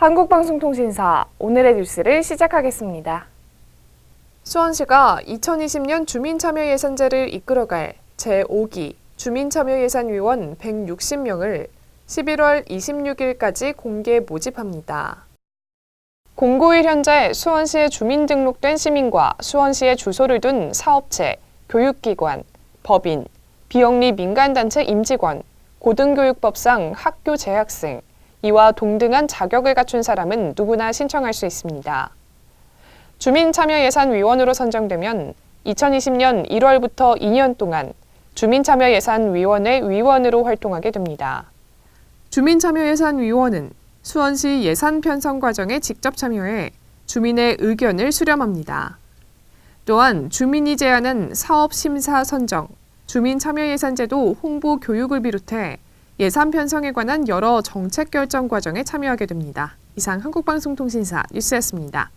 한국방송통신사 오늘의 뉴스를 시작하겠습니다. 수원시가 2020년 주민참여예산제를 이끌어갈 제5기 주민참여예산위원 160명을 11월 26일까지 공개 모집합니다. 공고일 현재 수원시에 주민 등록된 시민과 수원시에 주소를 둔 사업체, 교육기관, 법인, 비영리 민간단체 임직원, 고등교육법상 학교 재학생, 이와 동등한 자격을 갖춘 사람은 누구나 신청할 수 있습니다. 주민참여예산위원으로 선정되면 2020년 1월부터 2년 동안 주민참여예산위원회 위원으로 활동하게 됩니다. 주민참여예산위원은 수원시 예산 편성 과정에 직접 참여해 주민의 의견을 수렴합니다. 또한 주민이 제안한 사업 심사 선정, 주민 참여 예산제도 홍보 교육을 비롯해 예산 편성에 관한 여러 정책 결정 과정에 참여하게 됩니다. 이상 한국방송통신사 뉴스였습니다.